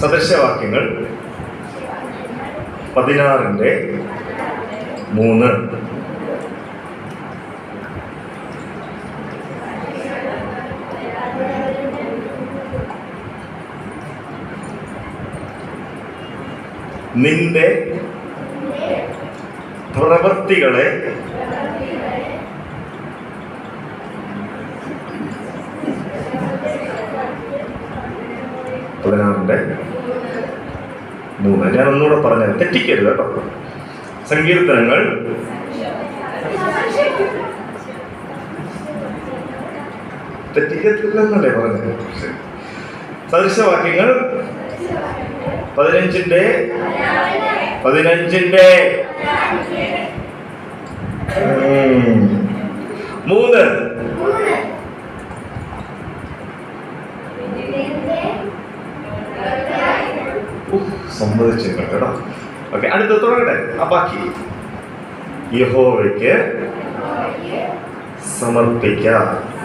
സദൃശവാക്യങ്ങൾ പതിനാറിന്റെ മൂന്ന്. നിന്റെ പ്രവൃത്തികളെ പതിനാറിന്റെ മൂന്ന്. ഞാൻ ഒന്നുകൂടെ പറഞ്ഞത് തെറ്റിക്കരുത് കേട്ടോ. സങ്കീർത്തനങ്ങൾ. തെറ്റിക്കത്തില്ലെന്നല്ലേ പറഞ്ഞത്. സദൃശവാക്യങ്ങൾ. പതിനഞ്ചിന്റെ പതിനഞ്ചിന്റെ മൂന്ന്. സമ്മതിച്ചില്ല കേട്ടോ. ഓക്കെ അടുത്ത് തുടങ്ങട്ടെ. ആ ബാക്കി. യഹോവയ്ക്ക് സമർപ്പിക്കാം.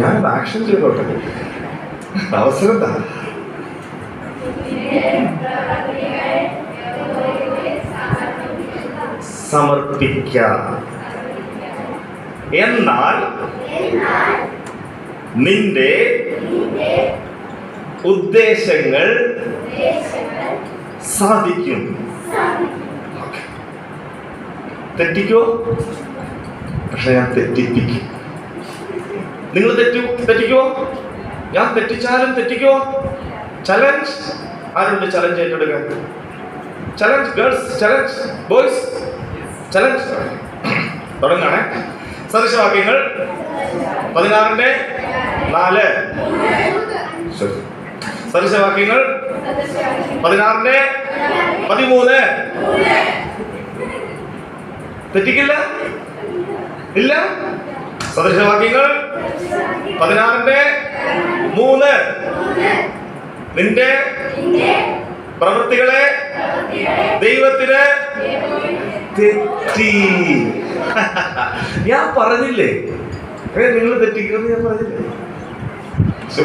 ഞാൻ ആക്ഷൻ ചെയ്തോട്ടെ. അവസരം സമർപ്പിക്കാം. എന്നാൽ നിന്റെ ഉദ്ദേശങ്ങൾ സാധിക്കും. തെറ്റിക്കോ? പക്ഷെ ഞാൻ തെറ്റിപ്പിക്കും. നിങ്ങൾ തെറ്റു തെറ്റിക്കോ? ഞാൻ തെറ്റിച്ചാലും തെറ്റിക്കോ? ചലഞ്ച് ആരുണ്ട് ചലഞ്ച് ഏറ്റെടുക്കാൻ? Challenge girls challenge boys challenge തുടങ്ങാണേ സദൃശവാക്യങ്ങൾ പതിനാറിന്റെ നാല്. സദൃശവാക്യങ്ങൾ പതിനാറിന്റെ പതിമൂന്ന്. തെറ്റിക്കില്ല? ഇല്ല? സദൃശവാക്യങ്ങൾ പതിനാറിന്റെ മൂന്ന്. നിന്റെ പ്രവൃത്തികളെ ദൈവത്തിന് തെറ്റി. ഞാൻ പറഞ്ഞില്ലേ? ഏ നിങ്ങൾ തെറ്റിക്കുന്നത് ഞാൻ പറഞ്ഞില്ലേ? ശ്ശോ,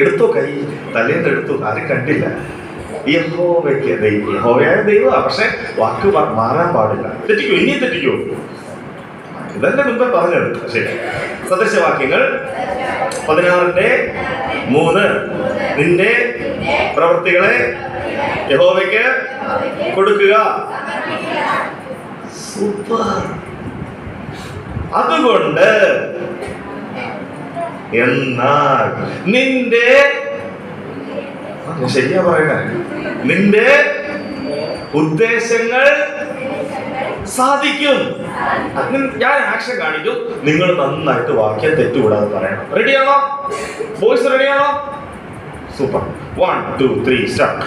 എടുത്തോ കൈ തലേന്ന് എടുത്തു ആരും കണ്ടില്ല. യഹോവയ്ക്ക് ദൈവം യഹോവയായ ദൈവമാണ് പക്ഷെ വാക്ക് മാറാൻ പാടില്ല. തെറ്റിക്കോ ഇനിയും തെറ്റിക്കോ? ഇതല്ലേ മുമ്പേ പറഞ്ഞത്. ശരി. സദൃശവാക്യങ്ങൾ പതിനാറിന്റെ മൂന്ന്. നിന്റെ പ്രവൃത്തികളെ യഹോവയ്ക്ക് കൊടുക്കുക. സൂപ്പർ. അതുകൊണ്ട് എന്നാൽ നിന്റെ ശരിയാ പറയണേ നിന്റെ ഉദ്ദേശങ്ങൾ സാധിക്കും. ഞാൻ ആക്ഷൻ കാണിക്കും നിങ്ങൾ നന്നായിട്ട് വാക്യം തെറ്റുകൂടാതെ പറയണം. റെഡിയാണോ ബോയ്സ് റെഡിയാണോ super one two three start